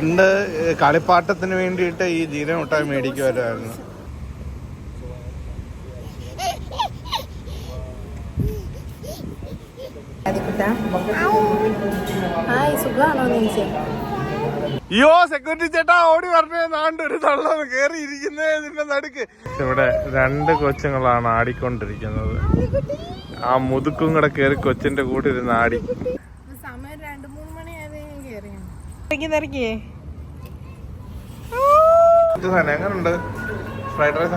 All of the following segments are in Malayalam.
പണ്ട് കളിപ്പാട്ടത്തിന് വേണ്ടിയിട്ട് ഈ ജീരക മുട്ടായി മേടിക്കുമായിരുന്നു അയ്യോ സെക്യൂരിറ്റി ചേട്ടാ ഓടി പറഞ്ഞ നാണ്ട് ഒരു തള്ളം കേറി ഇരിക്കുന്നേ ഇതിന്റെ നടുക്ക്. ഇവിടെ രണ്ട് കൊച്ചുങ്ങളാണ് ആടിക്കൊണ്ടിരിക്കുന്നത്. ആ മുതുക്കും കൂടെ കേറി കൊച്ചിന്റെ കൂടെ ഇരുന്ന് ആടി. സമയം രണ്ടു മൂന്ന് മണി ആയതേ എങ്ങനുണ്ട് ഫ്രൈഡ് റൈസ്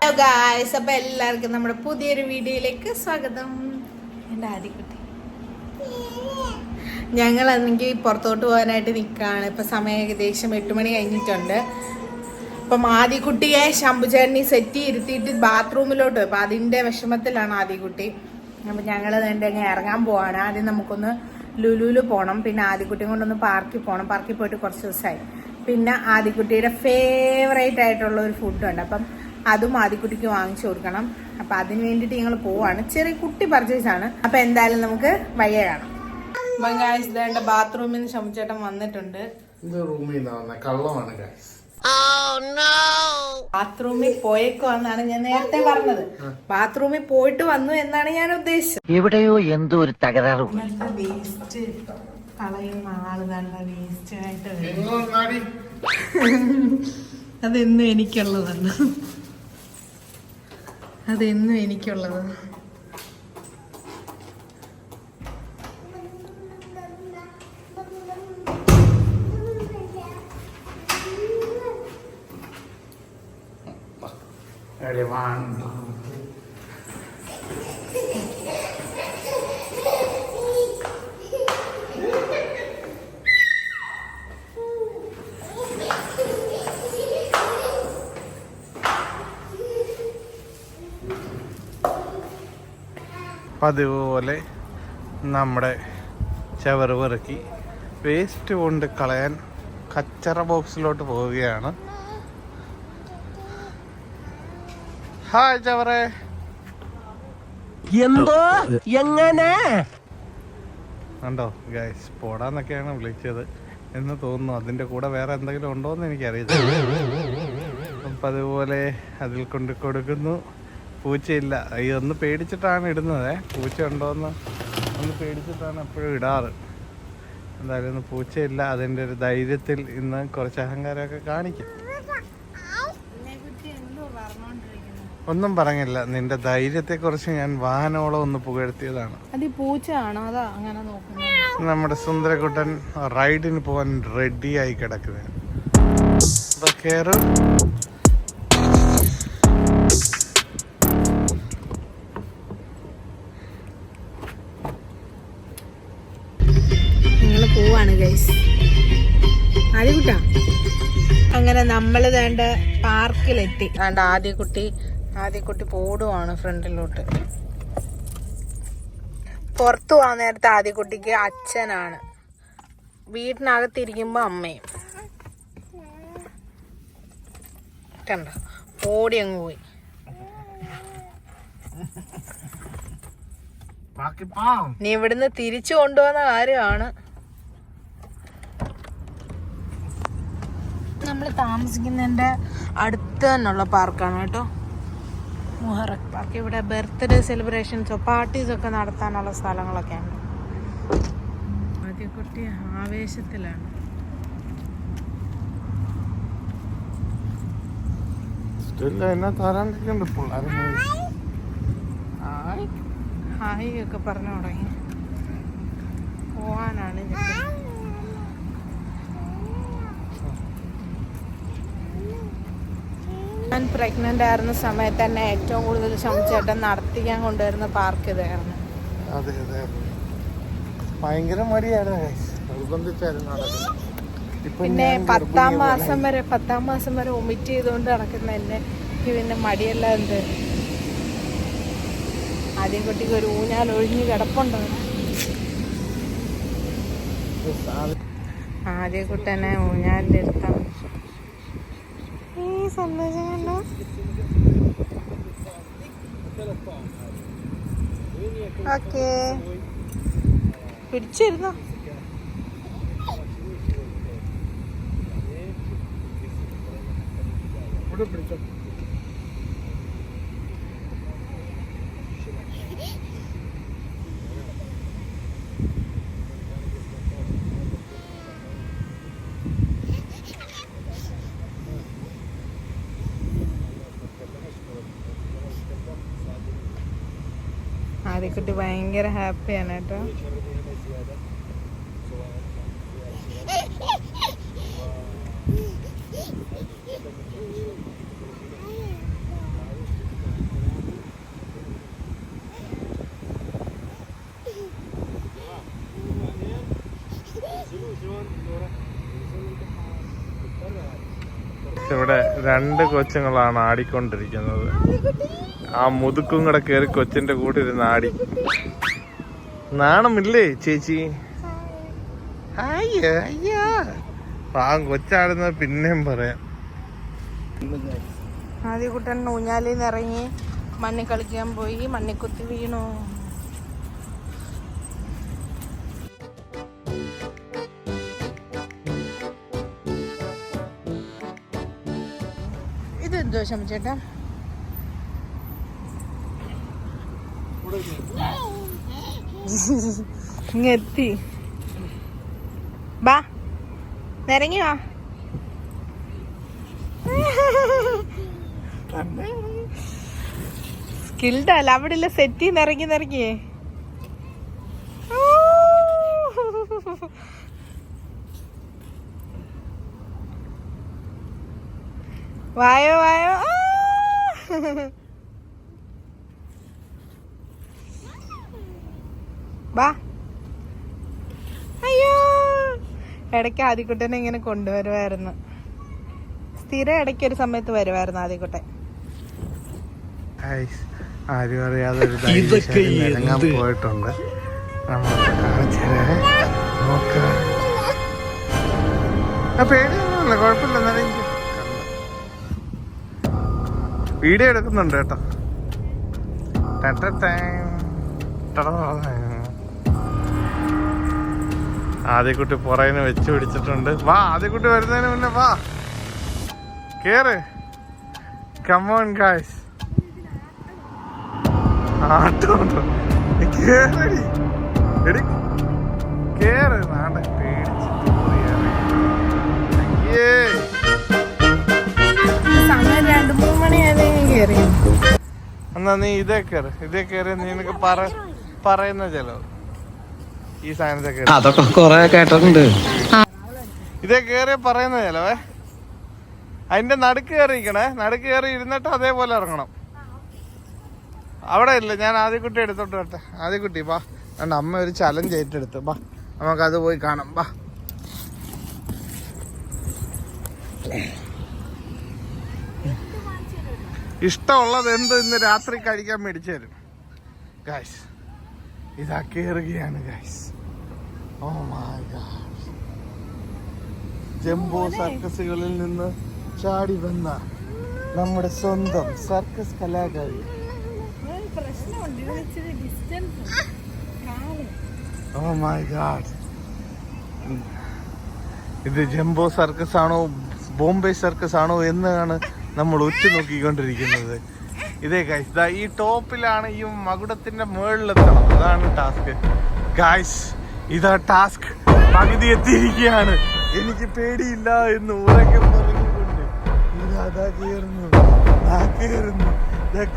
ഹലോ ഗായ്സ് അപ്പൊ എല്ലാവർക്കും നമ്മുടെ പുതിയൊരു വീഡിയോയിലേക്ക് സ്വാഗതം. എന്റെ ആദ്യക്കുട്ടി ഞങ്ങൾ അന്നെങ്കിൽ പുറത്തോട്ട് പോകാനായിട്ട് നിൽക്കുകയാണ് ഇപ്പൊ സമയം ഏകദേശം എട്ട് മണി കഴിഞ്ഞിട്ടുണ്ട്. അപ്പം ആദികുട്ടിയെ ശംഭുചേട്ടനി സെറ്റ് ഇരുത്തിയിട്ട് ബാത്റൂമിലോട്ട് അപ്പൊ അതിന്റെ വിഷമത്തിലാണ് ആദികുട്ടി. അപ്പൊ ഞങ്ങൾ തന്നെ അങ്ങ് ഇറങ്ങാൻ പോവാണ്. ആദ്യം നമുക്കൊന്ന് ലുലുലു പോകണം പിന്നെ ആദിക്കുട്ടിയും കൊണ്ടൊന്ന് പാർക്കിൽ പോകണം പാർക്കിൽ പോയിട്ട് കുറച്ച് ദിവസമായി. പിന്നെ ആദിക്കുട്ടിയുടെ ഫേവറേറ്റ് ആയിട്ടുള്ള ഒരു ഫുഡുണ്ട് അപ്പം അതും ആദിക്കുട്ടിക്ക് വാങ്ങിച്ചു കൊടുക്കണം. അപ്പൊ അതിന് വേണ്ടിയിട്ട് ഞങ്ങൾ പോവാണ്. ചെറിയ കുട്ടി പർച്ചേസ് ആണ്. അപ്പൊ എന്തായാലും നമുക്ക് വയ്യ കാണാം. ഗായ്സ് ഇതേണ്ട ബാത്റൂമിൽ നിന്ന് ശമിച്ചേട്ടൻ വന്നിട്ടുണ്ട്. ഇത് റൂമിൽ നിന്ന് വന്ന. കള്ളമാണ് ഗൈസ് ബാത്റൂമിൽ പോയേക്കോ എന്നാണ് ഞാൻ നേരത്തെ പറഞ്ഞത്. ബാത്റൂമിൽ പോയിട്ട് വന്നു എന്നാണ് ഞാൻ ഉദ്ദേശിച്ചത്. എവിടെയോ എന്തോ ഒരു തകരാറ് അതെന്നും വേസ്റ്റ് കളയുന്ന വേസ്റ്റ് ആയിട്ട് വരും. അതെന്നും എനിക്കുള്ളതാണ്. എനിക്കുള്ളത് പതിവ് പോലെ നമ്മുടെ ചവറ് പെറുക്കി വേസ്റ്റ് കൊണ്ട് കളയാൻ കച്ചറ ബോക്സിലോട്ട് പോവുകയാണ്. ഹായ് ചവറേ എന്തോ? എങ്ങനെ? കണ്ടോ? ഗൈസ് പോടാന്നൊക്കെയാണ് വിളിച്ചത്. എന്ന് തോന്നുന്നു അതിന്റെ കൂടെ വേറെ എന്തെങ്കിലും ഉണ്ടോ എന്ന് എനിക്കറിയില്ല. അപ്പം അതുപോലെ അതിൽ കൊണ്ട് കൊടുക്കുന്നു. പൂച്ചയില്ല. ഈ ഒന്ന് പേടിച്ചിട്ടാണ് ഇടുന്നത്. പൂച്ച ഉണ്ടോയെന്ന് ഒന്ന് പേടിച്ചിട്ടാണ് എപ്പോഴും ഇടാറ്. എന്തായാലും ഒന്ന് പൂച്ചയില്ല. അതിന്റെ ഒരു ധൈര്യത്തിൽ ഇന്ന് കുറച്ച് അഹങ്കാരമൊക്കെ കാണിക്കും. ഒന്നും പറഞ്ഞില്ല. നിന്റെ ധൈര്യത്തെ ധൈര്യത്തെക്കുറിച്ച് ഞാൻ വാഹനോളം ഒന്ന് പുകഴ്ത്തിയതാണ്. അത് ഈ അതാ അങ്ങനെ നോക്കുന്നത്. നമ്മുടെ സുന്ദരകുട്ടൻ റൈഡിന് പോകാൻ ആയി കിടക്കുന്നത് അപ്പൊ കേറ്. പോവാണ് ഗൈസ് അങ്ങനെ നമ്മൾ വേണ്ട പാർക്കിലെത്തി വേണ്ട ആദ്യക്കുട്ടി ആദ്യക്കുട്ടി പോടുവാണ് ഫ്രണ്ടിലോട്ട്. പുറത്തു പോകാൻ നേരത്തെ ആദ്യക്കുട്ടിക്ക് അച്ഛനാണ്. വീട്ടിനകത്തിരിക്കുമ്പോ അമ്മയും. കണ്ട? ഓടി അങ്ങ് പോയി. നീ ഇവിടുന്ന് തിരിച്ചു കൊണ്ടുവന്ന കാര്യമാണ്. നമ്മൾ താമസിക്കുന്നതിന്റെ അടുത്ത് തന്നെയുള്ള പാർക്കാണ് കേട്ടോ. മുഹറക് പാർക്ക് ഇവിടെ ബർത്ത്ഡേ സെലിബ്രേഷൻസോ പാർട്ടീസ് ഒക്കെ നടത്താനുള്ള സ്ഥലങ്ങളൊക്കെയാണ്. ആദ്യക്കുട്ടി ആവേശത്തിലാണ്. എന്നെ പിള്ളേരെ ഹായ് ഒക്കെ പറഞ്ഞു തുടങ്ങി. പോവാനാണ് ഇതൊക്കെ. ഞാൻ പ്രഗ്നന്റ് ആയിരുന്ന സമയത്ത് തന്നെ ഏറ്റവും കൂടുതൽ ശ്രമിച്ചേട്ടൻ നടത്തിക്കാൻ കൊണ്ടുവരുന്ന പാർക്ക് ഇതായിരുന്നു. അതെ അതെ. ഭയങ്കര മടിയായിരുന്നു guys. നിർബന്ധിച്ചായിരുന്നു നടക്കുന്നത്. ഇപ്പൊ പിന്നെ പത്താം മാസം വരെ പത്താം മാസം വരെ ഒമിറ്റ് ചെയ്തുകൊണ്ട് നടക്കുന്ന എന്നെ പിന്നെ മടിയെല്ലാം എന്ത്? ആദ്യം കുട്ടിക്ക് ഒരു ഊഞ്ഞാൽ ഒഴിഞ്ഞ് കിടപ്പുണ്ടോ. ആദ്യ കുട്ടനെ ഊഞ്ഞാലിന്റെ അടുത്താണ്. സന്തോഷം കണ്ടോ ഓക്കേ. പിടിച്ചിരുന്നോ? ആദ്യക്കുട്ടി ഭയങ്കര ഹാപ്പിയാണ് കേട്ടോ. ഇവിടെ രണ്ട് കൊച്ചുങ്ങളാണ് ആടിക്കൊണ്ടിരിക്കുന്നത്. ആ മുതുക്കും കൂടെ കയറി കൊച്ചിന്റെ കൂടെ ഇരുന്ന് ആടി. നാണമില്ലേ ചേച്ചി? ആ കൊച്ചാടുന്നത് പിന്നെയും പറയാം. ആദ്യക്കുട്ടൻ ഊഞ്ഞാലിൽ നിന്ന് ഇറങ്ങി മണ്ണിൽ കളിക്കാൻ പോയി മണ്ണിൽ കുത്തി വീണു. ഇതെന്തോ ശമിച്ചേട്ടാ ഇങ്ങെത്തി. ബാ. നിരങ്ങി വാ. സ്കിൽഡ് അല്ല. അവിടെ ഇല്ല സെറ്റ് നിറങ്ങി നിറങ്ങിയേ വായോ വായോ. ആ. വാ. അയ്യോ. ഇടയ്ക്ക് ആദ്യക്കുട്ടനെ ഇങ്ങനെ കൊണ്ടുവരുമായിരുന്നു സ്ഥിരം ഇടയ്ക്ക് ഒരു സമയത്ത് വരുമായിരുന്നു ആദ്യക്കുട്ടൻ ആരും അറിയാതെ ഒരു പോയിട്ടുണ്ട്. നമ്മൾ പേടിയൊന്നുമില്ല കുഴപ്പമില്ല എന്നാലും വീഡിയോ എടുക്കുന്നുണ്ട് കേട്ടോ. ടൈം. ടടടടേം. ആദ്യക്കുട്ടി പുറകിന് വെച്ച് പിടിച്ചിട്ടുണ്ട്. വാ ആദ്യക്കുട്ടി വരുന്നതിന് മുന്നേ വാ. കേറ്. കമ്മോൺ ഗായ്സ് അന്നാ കേറടി. എടി. കേറ്. നാണ്ട എന്നാ നീ ഇതേ കയറ് ഇതേ കയറി നീ എനിക്ക് പറ പറയുന്ന ചെലവ്. ഈ സാധനത്തെ അതൊക്കെ കൊറേ കേട്ടിട്ടുണ്ട്. ഇതേ കേറി പറയുന്ന ചെലവേ. അതിന്റെ നടുക്ക് കയറിയിരിക്കണേ നടുക്ക് കയറി ഇരുന്നിട്ട് അതേപോലെ ഇറങ്ങണം. അവിടെ ഇല്ല. ഞാൻ ആദ്യക്കുട്ടി എടുത്തോട്ട് വരട്ടെ. ആദ്യക്കുട്ടി ബാ കണ്ട അമ്മ ഒരു ചലഞ്ച് ഏറ്റെടുത്ത്. ബാ നമുക്ക് അത് പോയി കാണാം. ബാ ഇഷ്ടമുള്ളത് എന്ത് ഇന്ന് രാത്രി കഴിക്കാൻ മേടിച്ചു തരും. ഗായ്സ് ഇതാ കയറുകയാണ് ഗായ്സ് ജംബോ സർക്കസുകളിൽ നിന്ന് ചാടി വന്ന നമ്മുടെ സ്വന്തം സർക്കസ് കലാകാരി. ഓ മൈ ഗാഡ് ഇത് ജംബോ സർക്കസ് ആണോ ബോംബെ സർക്കസ് ആണോ എന്നാണ് നമ്മൾ ഉറ്റുനോക്കിക്കൊണ്ടിരിക്കുന്നത്. ഇതേ ഗൈസ് ദാ ഈ ടോപ്പിലാണ് ഈ മകുടത്തിന്റെ മുകളിലെത്തണം അതാണ് ടാസ്ക് ഗായ്സ് ഇതാ ടാസ്ക് പകുതി എത്തിയിരിക്കുകയാണ്. എനിക്ക് പേടിയില്ല എന്ന് ഉറക്കെ പറഞ്ഞുകൊണ്ട് ഇതാ കയറുന്നു. ആ കയറുന്നു.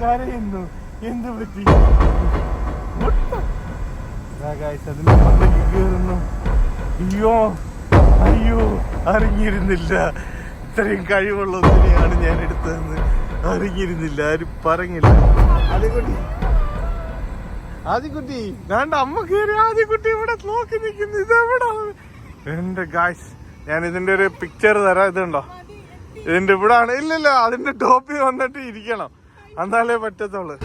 കരയുന്നു. എന്ത് പറ്റി? കയറുന്നു. അയ്യോ അയ്യോ അറിഞ്ഞിരുന്നില്ല. ഇത്രയും കഴിവുള്ള ഒന്നിനെയാണ് ഞാൻ എടുത്തതെന്ന് അറിഞ്ഞിരുന്നില്ല. ആരും പറഞ്ഞില്ല. ആദ്യക്കുട്ടി ആദ്യക്കുട്ടി വേണ്ട അമ്മ കയറി ആദ്യക്കുട്ടി ഇവിടെ നോക്കി നിൽക്കുന്നു. ഇതെവിടെ? എന്റെ ഗായ്സ് ഞാൻ ഇതിന്റെ ഒരു പിക്ചർ തരാം. ഇതുണ്ടോ? ഇതിന്റെ ഇവിടെ ആണ് ഇല്ലല്ല അതിന്റെ ടോപ്പിൽ വന്നിട്ട് ഇരിക്കണം. എന്നാലേ പറ്റത്തുള്ളു.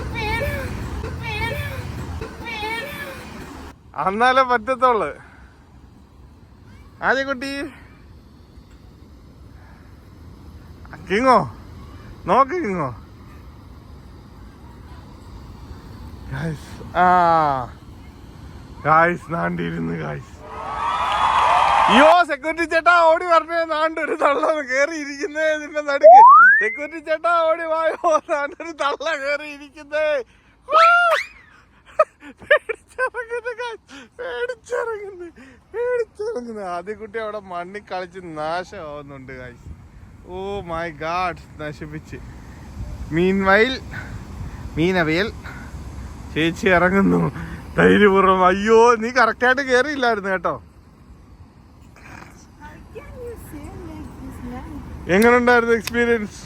എന്നാലേ പറ്റത്തുള്ളു. ആദ്യക്കുട്ടി കിങ്ങോ? നോക്കിങ്ങോ ഗായ്സ് ആ ഗായ്സ് നാണ്ടിരുന്ന് ഗായ്സ് അയ്യോ സെക്യൂരിറ്റി ചേട്ടാ ഓടി പറഞ്ഞേ നാണ്ടൊരു തള്ള കേറി ഇരിക്കുന്നേ ഇതിന്റെ നടുക്ക്. സെക്യൂരിറ്റി ചേട്ടാ ഓടി വായോ നാണ്ടൊരു തള്ള കേറി ഇരിക്കുന്നേ. പേടിച്ചിറങ്ങുന്നു. പേടിച്ചിറങ്ങുന്നു ആദ്യ കുട്ടി അവിടെ മണ്ണി കളിച്ച് നാശമാവുന്നുണ്ട് ഗായ്സ് ഓ മൈ ഗാഡ് നശിപ്പിച്ച്. മീൻ വയൽ മീനവയൽ ചേച്ചി ഇറങ്ങുന്നു. ധൈര്യപൂർവം. അയ്യോ നീ കറക്റ്റായിട്ട് കേറിയില്ലായിരുന്നു കേട്ടോ. എങ്ങനെ ഉണ്ടായിരുന്നു എക്സ്പീരിയൻസ്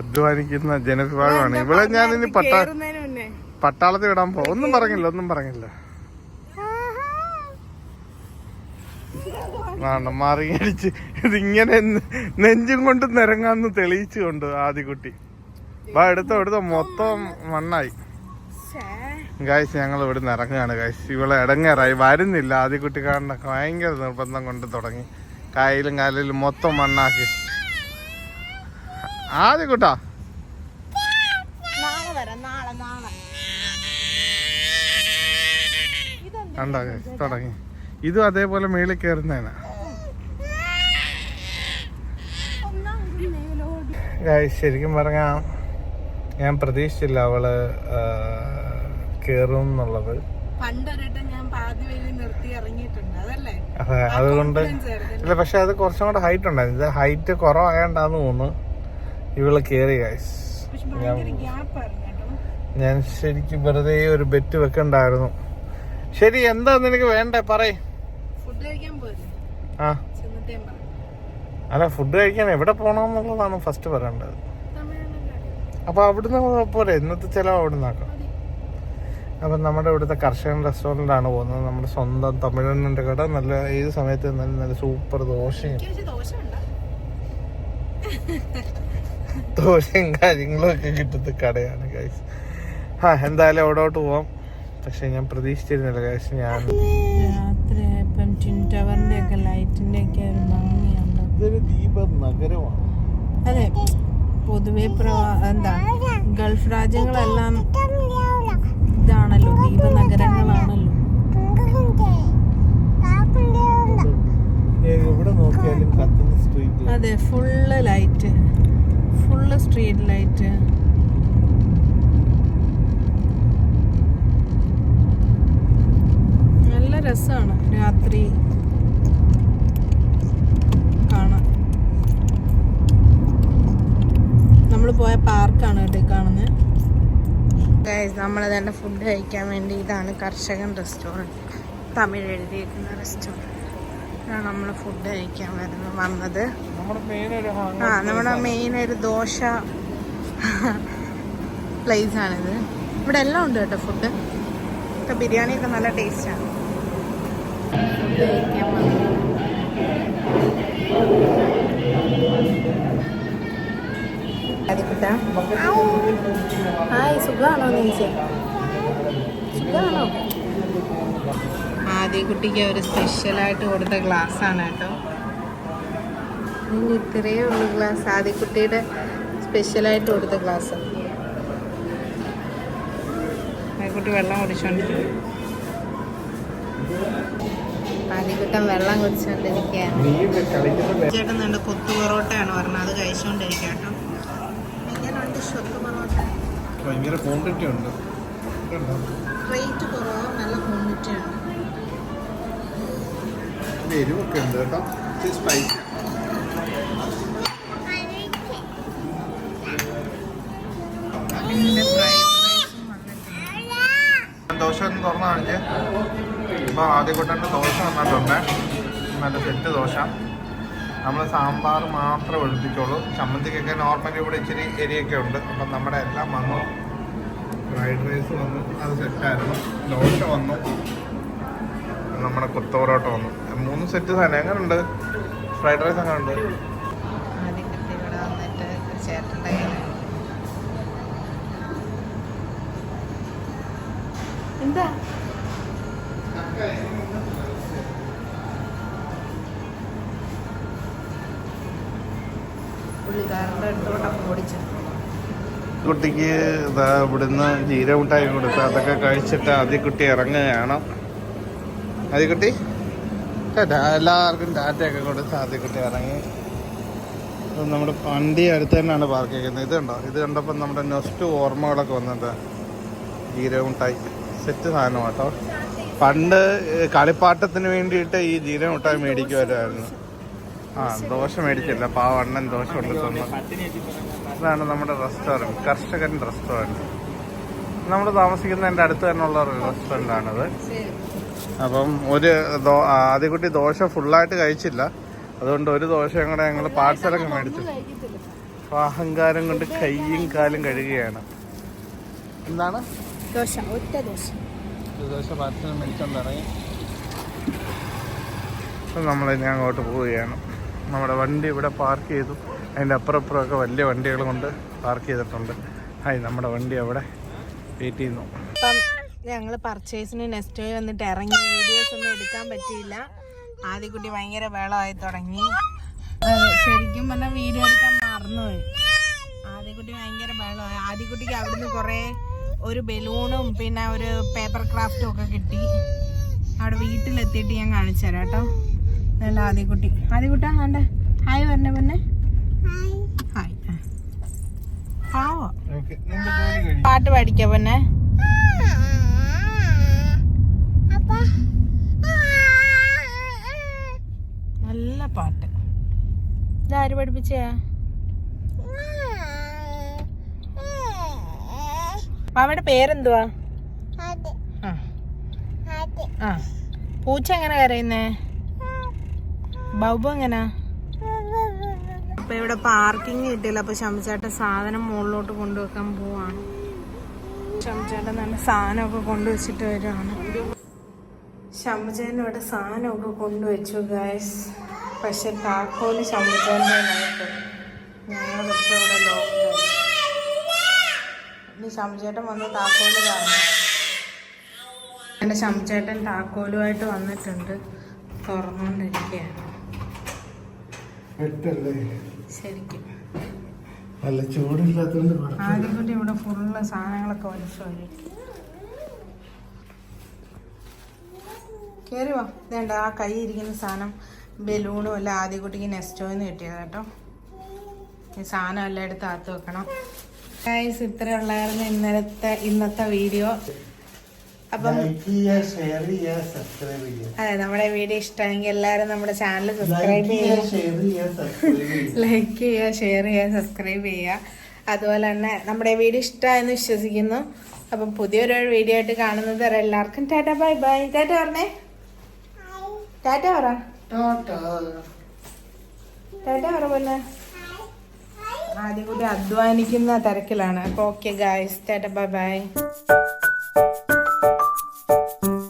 അധ്വാനിക്കുന്ന ജനവിഭാഗമാണ്. ഇവിടെ ഞാൻ ഇനി പട്ടാളത്തിൽ വിടാൻ പോ ഒന്നും പറഞ്ഞില്ല ഒന്നും പറഞ്ഞില്ല. വേണ്ട മാറി അടിച്ച് ഇതിങ്ങനെ നെഞ്ചും കൊണ്ട് നിരങ്ങാന്ന് തെളിയിച്ചു കൊണ്ട് ആദ്യകുട്ടി വാ എടുത്തോ എടുത്തോ. മൊത്തം മണ്ണായി. ഗായ്സ് ഞങ്ങൾ ഇവിടെ നിന്ന് ഇറങ്ങുകയാണ് ഗായ്സ് ഇവളെ ഇടങ്ങേറായി. വരുന്നില്ല. ആദ്യകുട്ടി കാണുന്ന ഭയങ്കര നിർബന്ധം കൊണ്ട് തുടങ്ങി. കായലും കാലിലും മൊത്തം മണ്ണാക്കി. ആദ്യകുട്ടാ കണ്ടോ തുടങ്ങി. ഇതും അതേപോലെ മേളിൽ കയറുന്നതാണ് ശരിക്കും പറഞ്ഞാൽ ഞാൻ പ്രതീക്ഷിച്ചില്ല അവൾ കേറും എന്നുള്ളത്. അതുകൊണ്ട് ഇല്ല പക്ഷെ അത് കുറച്ചും കൂടെ ഹൈറ്റ് ഉണ്ടായിരുന്നു. ഇത് ഹൈറ്റ് കുറവായോണ്ടാന്ന് തോന്നുന്നു ഇവൾ കേറി ഗൈസ് ഞാൻ ശരിക്കും വെറുതെ ഒരു ബെറ്റ് വെക്കണ്ടായിരുന്നു. ശരി എന്താ നിനക്ക് വേണ്ടേ? പറയ്. ആ. അല്ല ഫുഡ് കഴിക്കാൻ എവിടെ പോകണമെന്നുള്ളതാണ് ഫസ്റ്റ് പറയേണ്ടത്. അപ്പൊ അവിടുന്ന് പോരെ? ഇന്നത്തെ ചിലവ് അവിടുന്ന് ആക്കാം. അപ്പം നമ്മുടെ ഇവിടുത്തെ കർഷകൻ റെസ്റ്റോറന്റ് ആണ് പോകുന്നത്. നമ്മുടെ സ്വന്തം തമിഴണ്ണന്റെ കട. നല്ല ഏത് സമയത്ത് നല്ല നല്ല സൂപ്പർ ദോശയും. ദോശയും കാര്യങ്ങളും ഒക്കെ കിട്ടുന്ന കടയാണ് ഗൈസ് ആ എന്തായാലും അവിടോട്ട് പോവാം. പക്ഷെ ഞാൻ പ്രതീക്ഷിച്ചിരുന്നില്ല ഗൈസ് ഞാൻ രാത്രി ഇപ്പം ട്വിൻ ടവറിന്റെ ഒക്കെ ലൈറ്റിന്റെ ഒക്കെ ഒരു ഭംഗിയുണ്ട് ഇതൊരു ദ്വീപ നഗരമാണ്. അതെ പൊതുവെ എന്താ ഗൾഫ് രാജ്യങ്ങളെല്ലാം ഇതാണല്ലോ എവിടെ നോക്കിയാലും കത്തുന്ന സ്ട്രീറ്റ് അതെ full light full street light. നല്ല രസമാണ് രാത്രി കാണാൻ നമ്മൾ പോയ പാർക്കാണ് കേട്ടോ കാണുന്നത് നമ്മൾ തന്നെ ഫുഡ് കഴിക്കാൻ വേണ്ടി ഇതാണ് കർഷകൻ റെസ്റ്റോറന്റ് തമിഴ് എഴുതിയിരിക്കുന്ന റെസ്റ്റോറന്റ് ഇതാണ് നമ്മൾ ഫുഡ് കഴിക്കാൻ വരുന്നത് വന്നത്. നമ്മുടെ മെയിൻ ഒരു ആ നമ്മുടെ മെയിൻ ഒരു ദോശ പ്ലേസ് ആണിത്. ഇവിടെ എല്ലാം ഉണ്ട് കേട്ടോ ഫുഡ് ഇപ്പം ബിരിയാണിയൊക്കെ നല്ല ടേസ്റ്റാണ് ഫുഡ് കഴിക്കാൻ വന്നു ആദിക്കുട്ടാ ഹായ് സുഖമാണോ നീച്ചേ സുഖമാണോ ആദ്യക്കുട്ടിക്ക് ഒരു സ്പെഷ്യലായിട്ട് കൊടുത്ത ഗ്ലാസ് ആണ് കേട്ടോ ഇത്രയേ ഉള്ളൂ ഗ്ലാസ്. ആദ്യക്കുട്ടിയുടെ സ്പെഷ്യലായിട്ട് കൊടുത്ത ഗ്ലാസ്. ആദ്യക്കുട്ടി വെള്ളം കുടിച്ചോണ്ടിരിക്കും ആദ്യക്കുട്ടൻ വെള്ളം കുടിച്ചോണ്ടിരിക്കുകയാണ്. ചേട്ടൻ കൊത്തു പൊറോട്ടയാണ് പറഞ്ഞത്? അത് കേട്ടോ. പൊറോട്ട ഭയങ്കര ക്വാണ്ടിറ്റി ഉണ്ട്? റേറ്റ് നല്ല ക്വാണ്ടിറ്റി ഉണ്ട് ഇതിന് എരിവൊക്കെ ഉണ്ട് കേട്ടോ. സ്പൈസി ദോശ ഒന്ന് തുറന്നു കാണിച്ച് ഇപ്പോൾ ആദ്യ കൂട്ടന്റെ ദോശ വന്നിട്ടുണ്ട്. നല്ല സെറ്റ് ദോശ. നമ്മൾ സാമ്പാർ മാത്രം എടുപ്പിച്ചോളൂ. ചമ്മന്തിക്കൊക്കെ നോർമലി ഇവിടെ ഇച്ചിരി എരിയൊക്കെ ഉണ്ട്. അപ്പം നമ്മുടെ എല്ലാം വന്നു. ഫ്രൈഡ് റൈസ് വന്നു. അത് സെറ്റായിരുന്നു ദോശ വന്നു. നമ്മുടെ കുത്തോറോട്ട വന്നു. മൂന്ന് സെറ്റ് സാധനം. എങ്ങനെയുണ്ട് ഫ്രൈഡ് റൈസ് അങ്ങനെ ഉണ്ട് എന്താ? കുട്ടിക്ക് ഇതാ ഇവിടുന്ന് ജീര മിഠായി കൊടുത്ത് അതൊക്കെ കഴിച്ചിട്ട് ആദ്യക്കുട്ടി ഇറങ്ങുകയാണ്. ആദ്യക്കുട്ടി കുട്ടി? എല്ലാവർക്കും ടാറ്റയൊക്കെ കൊടുത്ത് ആദ്യക്കുട്ടി ഇറങ്ങി. നമ്മുടെ വണ്ടി അടുത്ത് തന്നെയാണ് പാർക്ക് ചെയ്യുന്നത്. ഇത് ഇത് കണ്ടപ്പോൾ നമ്മുടെ നെസ്റ്റ് ഓർമ്മകളൊക്കെ വന്നത്. ജീര മിഠായി. സെറ്റ് സാധനം കേട്ടോ പണ്ട് കളിപ്പാട്ടത്തിന് വേണ്ടിയിട്ട് ഈ ജീര മിഠായി മേടിക്കുമായിരുന്നു ആ ദോശ മേടിച്ചില്ല. പാവണ്ണൻ ദോശ കൊണ്ട് തന്നു. ഇതാണ് നമ്മുടെ റെസ്റ്റോറന്റ് കർഷകൻ റെസ്റ്റോറന്റ് നമ്മൾ താമസിക്കുന്നതിന്റെ അടുത്ത് തന്നെയുള്ള ഒരു റെസ്റ്റോറന്റ് ആണിത്. അപ്പം ഒരു ദോ- ആദ്യക്കുട്ടി ദോശ ഫുള്ളായിട്ട് കഴിച്ചില്ല. അതുകൊണ്ട് ഒരു ദോശയും കൂടെ ഞങ്ങൾ പാഴ്സലൊക്കെ മേടിച്ചു. അപ്പം അഹങ്കാരം കൊണ്ട് കൈയും കാലും കഴുകുകയാണ് എന്താണ്? ദോശ ഒറ്റ ദോശ. ദോശ പാഴ്സൽ മേടിച്ചോണ്ട് ഇറങ്ങി. അപ്പം നമ്മളിനി അങ്ങോട്ട് പോവുകയാണ്. നമ്മുടെ വണ്ടി ഇവിടെ പാർക്ക് ചെയ്തു. അതിന്റെ അപ്പുറപ്പുറമൊക്കെ വലിയ വണ്ടികൾ കൊണ്ട് പാർക്ക് ചെയ്തിട്ടുണ്ട്. ഹായ് നമ്മുടെ വണ്ടി അവിടെ വെയിറ്റ് ചെയ്യുന്നു. അപ്പം ഞങ്ങൾ പർച്ചേസിന് നെക്സ്റ്റ് വന്നിട്ട് ഇറങ്ങി വീഡിയോസ് ഒന്നും എടുക്കാൻ പറ്റിയില്ല. ആദ്യക്കുട്ടി ഭയങ്കര വെള്ളമായി തുടങ്ങി. ശരിക്കും പറഞ്ഞാൽ വീഡിയോ എടുക്കാൻ മറന്നുപോയി. ആദ്യക്കുട്ടി ഭയങ്കര വെള്ളമായി ആദ്യക്കുട്ടിക്ക് അവിടുന്ന് കുറേ ഒരു ബലൂണും പിന്നെ ഒരു പേപ്പർ ക്രാഫ്റ്റും ഒക്കെ കിട്ടി. അവിടെ വീട്ടിലെത്തിയിട്ട് ഞാൻ കാണിച്ചു തരാം കേട്ടോ. അതല്ല ആദ്യക്കുട്ടി ആദ്യക്കുട്ടാ ആണ്ടെ ഹായ് പറഞ്ഞ പിന്നെ ഹായ് പാവോ? പാട്ട് പാടിക്ക പിന്നെ? നല്ല പാട്ട്. ഇതാര് പഠിപ്പിച്ച അവയുടെ പേരെന്തുവാ. ആ. പൂച്ച എങ്ങനെ കരയുന്നേ? ബൗബു എങ്ങനാ? അപ്പൊ ഇവിടെ പാർക്കിംഗ് കിട്ടിയില്ല അപ്പൊ ശംസേട്ട സാധനം മുകളിലോട്ട് കൊണ്ടുവെക്കാൻ പോവാണ്. ശംസേട്ട നല്ല സാധനമൊക്കെ കൊണ്ടുവച്ചിട്ട് വരുവാണ്. ശംസേന ഇവിടെ സാധനമൊക്കെ കൊണ്ടുവച്ചു ഗായസ് പക്ഷെ താക്കോൽ ശംസേന്റെ ഞങ്ങളിപ്പോൾ ശമ്പുചേട്ടൻ വന്ന് താക്കോൽ കാണും. എന്റെ ശംചേട്ടൻ താക്കോലുമായിട്ട് വന്നിട്ടുണ്ട്. തുറന്നുകൊണ്ടിരിക്കുകയാണ് എട്ടല്ലേ ശരിക്കും. നല്ല ചൂടില്ലാത്തതുകൊണ്ട് ആദ്യം കൂടി ഇവിടെ ഫുള്ള് സാധനങ്ങളൊക്കെ വലിച്ചു കയറി വാ. ഇതേണ്ട ആ കൈ ഇരിക്കുന്ന സാധനം ബലൂണും എല്ലാം ആദ്യ കുട്ടിക്ക് നെസ്റ്റോന്ന് കിട്ടിയത് കേട്ടോ. ഈ സാധനം എല്ലാം എടുത്ത് ആത്തു വെക്കണം. ഇത്ര ഇത്രയുള്ളായിരുന്നു ഇന്നലത്തെ ഇന്നത്തെ വീഡിയോ. അപ്പം അതെ നമ്മുടെ വീഡിയോ ഇഷ്ടമെങ്കിൽ എല്ലാവരും നമ്മുടെ ചാനൽ സബ്സ്ക്രൈബ് ചെയ്യുക. ലൈക്ക് ചെയ്യുക ഷെയർ ചെയ്യുക സബ്സ്ക്രൈബ് ചെയ്യുക. അതുപോലെ തന്നെ നമ്മുടെ വീഡിയോ ഇഷ്ടമായെന്ന് വിശ്വസിക്കുന്നു. അപ്പം പുതിയൊരു വീഡിയോ ആയിട്ട് കാണുന്നത് വരെ എല്ലാവർക്കും ടാറ്റ ബൈ ബൈ. ടാറ്റ പറഞ്ഞേ. ടാറ്റ പറ. ടാറ്റ. പറ പോലെ ആദ്യം കൂടി അധ്വാനിക്കുന്ന തിരക്കിലാണ്. അപ്പോൾ okay guys tata bye bye. Música